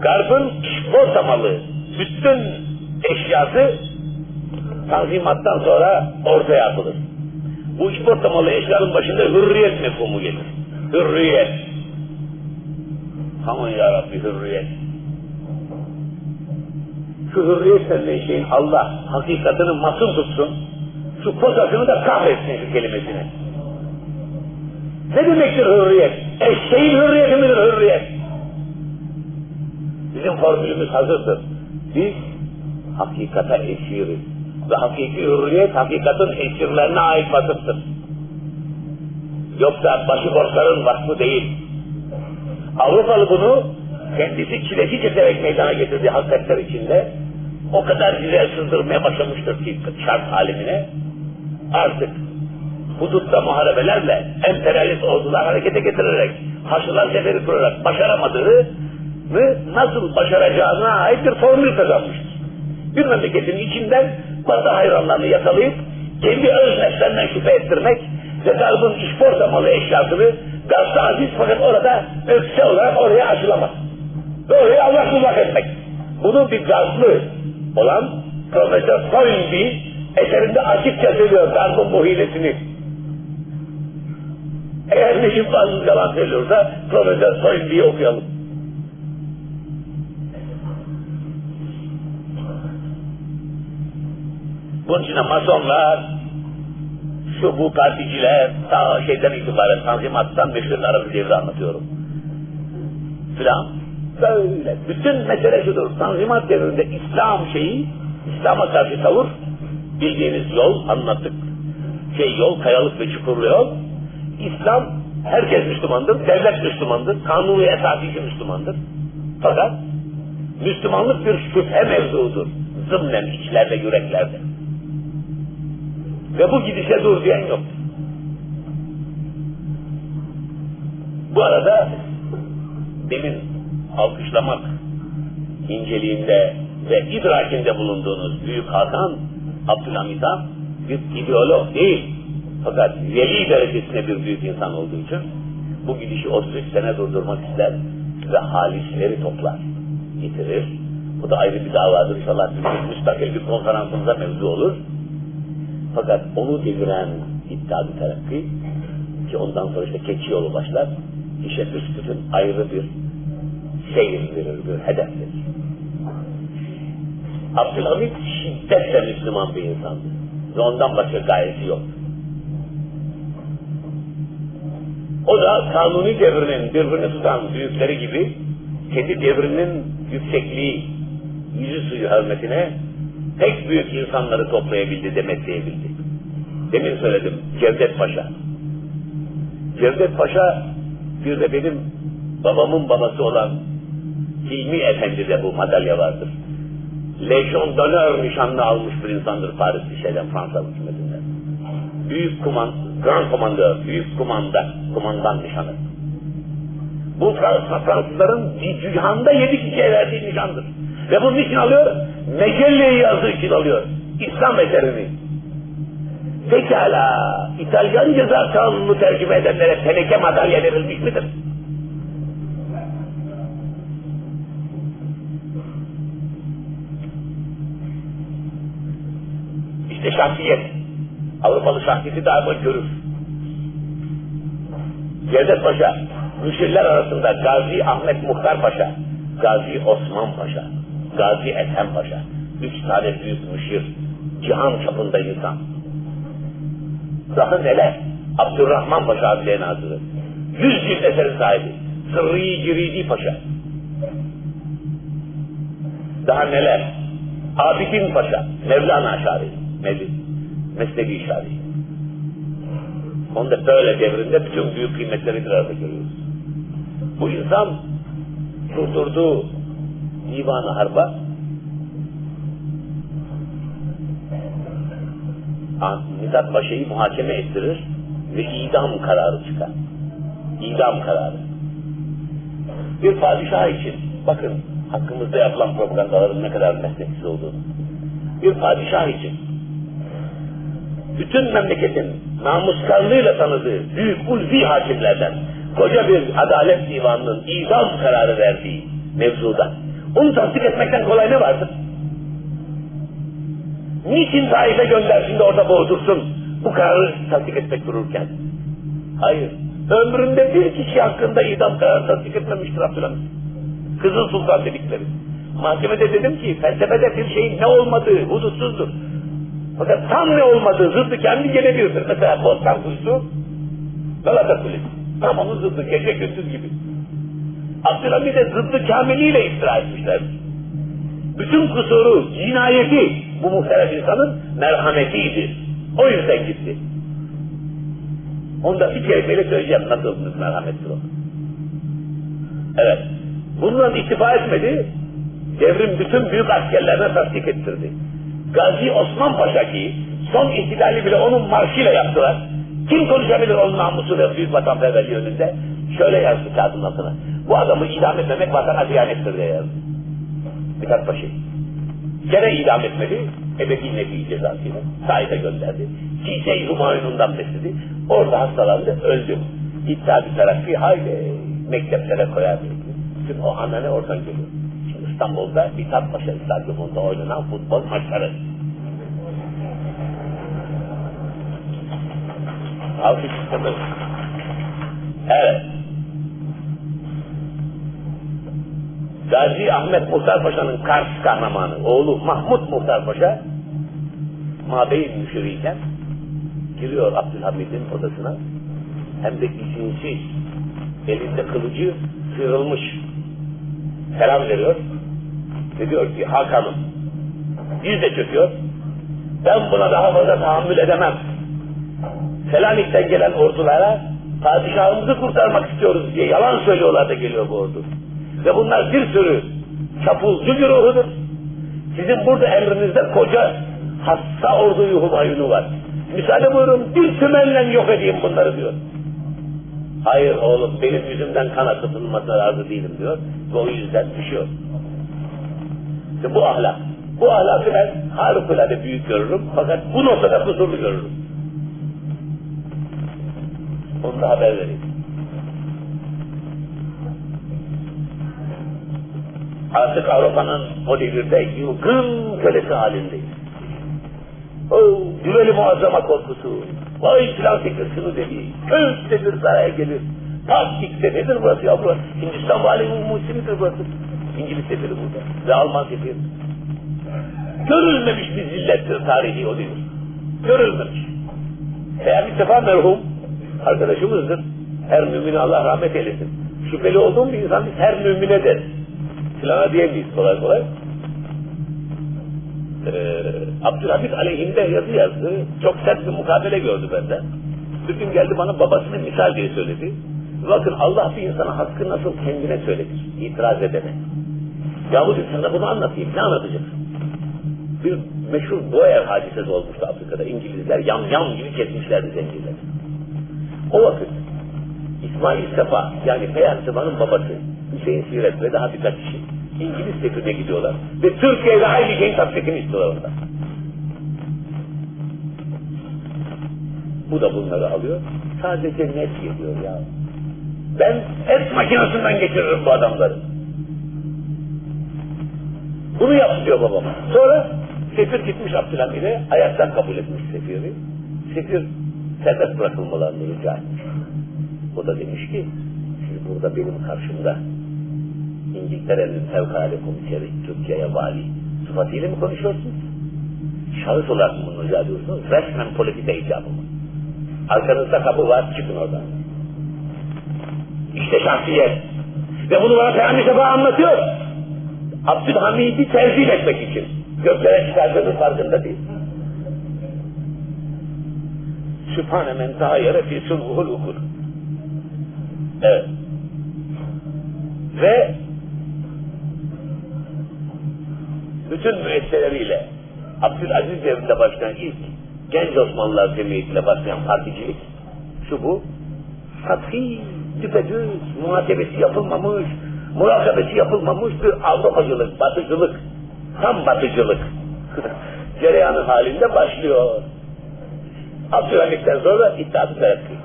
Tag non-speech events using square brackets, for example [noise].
Garbın işporta malı, bütün eşyası tanzimattan sonra ortaya atılır. Bu işporta malı eşyanın başında hürriyet mefhumu gelir. Hürriyet. Aman ya Rabbi hürriyet. Şu hürriyet denilen şeyin Allah hakikatini masum tutsun. Şu posasını da kahretsin şu kelimesini. Ne demektir hürriyet? Eşeğin hürriyeti midir hürriyet? Bizim formülümüz hazırdır. Biz hakikata esiriz. Ve hakiki hürriyet hakikatin esirlerine ait vasıftır. Yoksa başıboşların vasfı değil. Avrupalı bunu kendisi çileci keserek meydana getirdiği hakikatler içinde o kadar güzel sızdırmaya başlamıştır ki şart halimine artık hudutta muharebelerle emperyalist ordular harekete getirerek Haçlılar seferi kurarak başaramadığı ve nasıl başaracağına ait bir formül kazanmıştır. Bir memleketin içinden Batı hayranlarını yakalayıp kendi öz nefslerinden şüphe ettirmek ve garbın işporta malı eşyasını gazda aziz fakat orada ökse olarak oraya aşılamak. Ve oraya Allah kullak etmek. Bunu bir gazlı olan Profesör Toynbee eserinde açıkça söylüyor garbın bu hilesini. Eğer Necip Fazıl yalan söylüyorsa Profesör Toynbee'yi okuyalım. Bunun için masonlar, şu bu particiler, ta şeyden itibaren Tanzimat'tan Beşir'in arası devri anlatıyorum. Filan. Böyle. Bütün mesele şudur. Tanzimat devrinde İslam şeyi, İslam'a karşı tavır, bildiğiniz yol anlattık. Şey yol, kayalık ve çukurlu yol. İslam, herkes Müslümandır, devlet Müslümandır, kanunu esasisi Müslümandır. Fakat Müslümanlık bir şüphe mevzuudur. Zımnen içlerde, yüreklerde. Ve bu gidişe dur diyen yok. Bu arada demin alkışlamak inceliğinde ve idrakinde bulunduğunuz Büyük Hakan Abdülhamit Han bir ideolog değil. Fakat veli derecesinde bir büyük insan olduğu için bu gidişi 33 sene durdurmak ister ve halisleri toplar, getirir. Bu da ayrı bir davadır. İnşallah müstakil bir konferansımıza mevzu olur. Fakat onu deviren iddia bir terakki ki ondan sonra işte keçi yolu başlar. İşe büsbütün ayrı bir seyir verir, bir hedef verir. Abdülhamit şiddetle Müslüman bir insandı. Ve ondan başka gayesi yok. O da kanuni devrinin birbirini tutan büyükleri gibi kendi devrinin yüksekliği, yüzü suyu hürmetine pek büyük insanları toplayabildi, demetleyebildi. Demin söyledim, Cevdet Paşa. Cevdet Paşa bir de benim babamın babası olan Hilmi Efendi'de bu madalya vardır. Legion d'honneur nişanını almış bir insandır Paris şeyden Fransa hükümetinden. Büyük kuman, grand komandör, büyük kumanda, kumandan nişanı. Bu Fransız, Fransızların cihanda yedi kişiye verdiği nişandır. Ve bunun için alıyor? Mecelleyi yazdığı için alıyor. İslam eserini. Pekala, İtalyan ceza kanunu tercüme edenlere teneke madalya verilmiş midir? İşte şahsiyet. Avrupalı şahsiyeti daima görür. Cevdet Paşa, müşirler arasında Gazi Ahmet Muhtar Paşa, Gazi Osman Paşa, Gazi Ethem Paşa, üç tane büyük müşir, cihan çapında insan. Daha neler? Abdurrahman Paşa Adliye Nazırı, yüz cilt eserin sahibi, Sırrı Ciridi Paşa. Daha neler? Abidin Paşa, Mevlana Şari, Mevlid, Mesnevi Şari. Onda böyle devrinde bütün büyük kıymetleri bir arada görüyoruz. Bu insan durdurduğu divan-ı harba Mithat Paşa'yı muhakeme ettirir ve idam kararı çıkar. İdam kararı. Bir padişah için bakın hakkımızda yapılan propagandaların ne kadar mesleksiz olduğunu. Bir padişah için bütün memleketin namuskarlığıyla tanıdığı büyük ulvi hakimlerden koca bir adalet divanının idam kararı verdiği mevzuda Onu tasdik etmekten kolay ne vardır? Niçin Taif'e göndersin de orada boğdursun bu kararı tasdik etmek dururken? Hayır. Ömründe bir kişi hakkında idam kararı tasdik etmemiştir Abdülhamit. Kızıl Sultan dedikleri. Mahkemede dedim ki felsefede bir şeyin ne olmadığı hudutsuzdur. Fakat tam ne olmadığı zıddı kendi gene birdir. Mesela Bostan Kuyusu, Galata Kulesi. Tam onun zıddı gece gündüz gibi. Abdülhamid'e zıddı kamiliyle iftira etmişler. Bütün kusuru, cinayeti bu muhterem insanın merhametiydi. O yüzden gitti. Onu da bir kelimeyle söyleyeceğim nasıl merhamettir o. Evet. Bununla iktifa etmedi. Devrim bütün büyük askerlerine tasdik ettirdi. Gazi Osman Paşa ki son ihtilali bile onun marşıyla yaptılar. Kim konuşabilir onun namusu ve büyük vatanperverliği önünde? Şöyle yazdı kağıdın altına. Bu adamı idam etmemek vatana ziyanettir diye yazdı. Mithat Paşa. Gene idam etmedi. Ebedi nefi cezasıyla. Said'e gönderdi. Kise-i Humayun'undan besledi. Orada hastalandı, öldü. İttihat-ı Terakki hayli mekteplere koyardı. Bütün o anane oradan geliyor. Şimdi İstanbul'da Mithat Paşa Stadyumunda oynanan futbol maçları. Alkış istedim. Evet. Gazi Ahmet Muhtar Paşa'nın Kars kahramanı, oğlu Mahmut Muhtar Paşa, Mabeyin müşiriyken giriyor Abdülhamid'in odasına. Hem de izinsiz, elinde kılıcı kırılmış. Selam veriyor. Ve diyor ki Hakan'ım, yüz de çöküyor. Ben buna daha fazla tahammül edemem. Selanik'ten gelen ordulara padişahımızı kurtarmak istiyoruz diye yalan söylüyorlar da geliyor bu ordu. Ve bunlar bir sürü çapulcu güruhudur. Sizin burada emrinizde koca hassa orduyu humayunu var. Müsaade buyurun bir tümenle yok edeyim bunları diyor. Hayır oğlum benim yüzümden kan akıtılmasına razı değilim diyor. Ve o yüzden düşüyor. İşte bu ahlak. Bu ahlakı ben harikulade büyük görürüm. Fakat bu noktada kusurlu görürüm. Onu da haber vereyim. Artık Avrupa'nın o devirde yılgın kölesi halindeyiz. O güveli muazzama korkusu, vay silah fikir şunu dedi, köşte bir saraya gelir. Taktikte nedir burası ya burası? Hindistan vali muhsinidir burası. İngiliz seferi burada ve Alman seferi. Görülmemiş bir zillettir tarihi o değil. Görülmemiş. Eğer bir sefer merhum arkadaşımızdır. Her mümine Allah rahmet eylesin. Şüpheli olduğum bir insan her mümine deriz. Filana diyemeyiz kolay kolay. Ee, Abdülhamit aleyhinde yazı yazdı. Çok sert bir mukabele gördü benden. Bir gün geldi bana babasını misal diye söyledi. Bakın Allah bir insana hakkı nasıl kendine söyletir. İtiraz edene. Yahudi sana bunu anlatayım. Ne anlatacaksın? Bir meşhur Boer hadisesi olmuştu Afrika'da. İngilizler yam yam gibi kesmişlerdi zenciler. O vakit İsmail Sefa yani Sefa'nın babası Hüseyin Siret ve daha birkaç kişi İngiliz sefirine gidiyorlar. Ve Türkiye'de aynı şeyin tatbikini istiyorlar orada. Bu da bunları alıyor. Sadece net geliyor ya. Ben et makinesinden geçiririm bu adamları. Bunu yap diyor babam. Sonra sefir gitmiş Abdülhamid'e ayaktan kabul etmiş sefiri. Sefir serbest bırakılmalarını rica etmiş. O da demiş ki siz burada benim karşımda İngiltere'nin fevkalade komiseri Türkiye'ye vali sıfatıyla mı konuşuyorsunuz? Şahıs olarak mı bunu rica ediyorsunuz? Resmen politika icabı mı? Arkanızda kapı var çıkın oradan. İşte şahsiyet. Ve bunu bana Peygamber Sefa anlatıyor. Abdülhamid'i tercih etmek için. Göklere çıkardığının farkında değil. Sübhane men tahayyere fi sulhuhul ukur. Evet. Ve bütün müesseleriyle Abdülaziz devrinde başlayan ilk genç Osmanlılar Cemiyeti'yle başlayan particilik şu bu sathi, düpedüz, muhasebesi yapılmamış, murakabesi yapılmamış bir Avrupacılık, batıcılık, tam batıcılık [laughs] cereyanın halinde başlıyor. Abdülhamit'ten sonra İttihat-ı Terakki.